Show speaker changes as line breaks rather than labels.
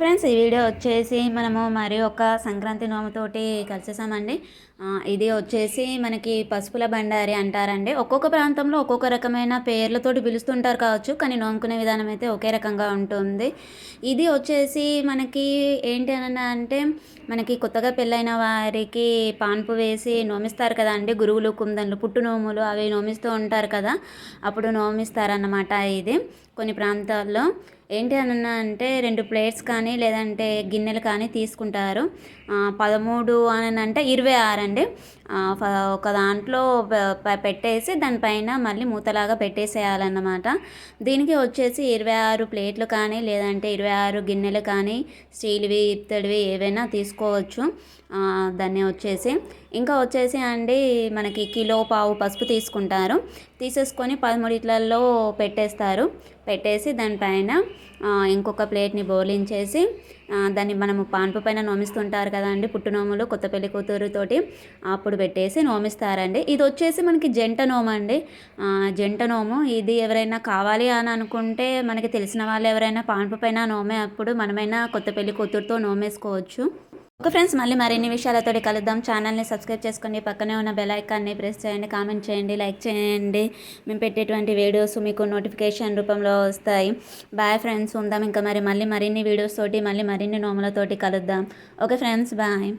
Friends ఈ video వచ్చేసి మనము మరి ఒక సంక్రాంతి నోముతోటి కలిసేసామండి. ఇది వచ్చేసి మనకి పసుపుల బండారి అంటారండి. ఒక్కొక్క ప్రాంతంలో ఒక్కొక్క రకమైన పేర్లతోటి పిలుస్తుంటారు కావచ్చు కానీ నోముకునే విధానం అయితే ఒకే రకంగా ఉంటుంది. ఇది వచ్చేసి మనకి ఏంటి అని అంటే మనకి కొత్తగా పెళ్ళైన వారికి పాన్పు వేసి నోమిస్తారు కదా అండి. గురువులు కుందన్లు పుట్టు నోములు అవి నోమిస్తూ ఉంటారు కదా. అప్పుడు నోమిస్తారన్నమాట ఇది. కొన్ని ప్రాంతాల్లో ఏంటి అనన్నా అంటే రెండు ప్లేట్స్ కానీ లేదంటే గిన్నెలు కానీ తీసుకుంటారు. పదమూడు అని అంటే ఇరవై ఆరు అండి. ఒక దాంట్లో పెట్టేసి దానిపైన మళ్ళీ మూతలాగా పెట్టేసేయాలన్నమాట. దీనికి వచ్చేసి ఇరవై ఆరు ప్లేట్లు కానీ లేదంటే ఇరవై ఆరు గిన్నెలు కానీ స్టీల్వి ఇత్తడివి ఏవైనా తీసుకోవచ్చు. దాన్ని వచ్చేసి ఇంకా వచ్చేసి అండి మనకి కిలో పావు పసుపు తీసుకుంటారు. తీసేసుకొని పదమూడిట్లలో పెట్టేస్తారు. పెట్టేసి దానిపైన ఇంకొక ప్లేట్ని బోలించేసి దాన్ని మనము పాన్పు పైన నోమిస్తుంటారు కదండి పుట్టునోములు కొత్త పెళ్ళి కూతురుతోటి అప్పుడు పెట్టేసి నోమిస్తారండి. ఇది వచ్చేసి మనకి జంట నోము అండి. జంట నోము. ఇది ఎవరైనా కావాలి అని అనుకుంటే మనకి తెలిసిన వాళ్ళు ఎవరైనా పాన్పు పైన నోమే అప్పుడు మనమైనా కొత్త పెళ్ళి కూతురుతో నోమేసుకోవచ్చు. ఓకే ఫ్రెండ్స్ మళ్ళీ మరిన్ని విషయాలతో కలుద్దాం. ఛానల్ని సబ్స్క్రైబ్ చేసుకోండి పక్కనే ఉన్న బెల్ ఐకాన్ని ప్రెస్ చేయండి కామెంట్ చేయండి లైక్ చేయండి. మేము పెట్టేటువంటి వీడియోస్ మీకు నోటిఫికేషన్ రూపంలో వస్తాయి. బాయ్ ఫ్రెండ్స్ ఉందాం. ఇంకా మరి మళ్ళీ మరిన్ని వీడియోస్ తోటి మళ్ళీ మరిన్ని నోములతోటి కలుద్దాం. Okay friends bye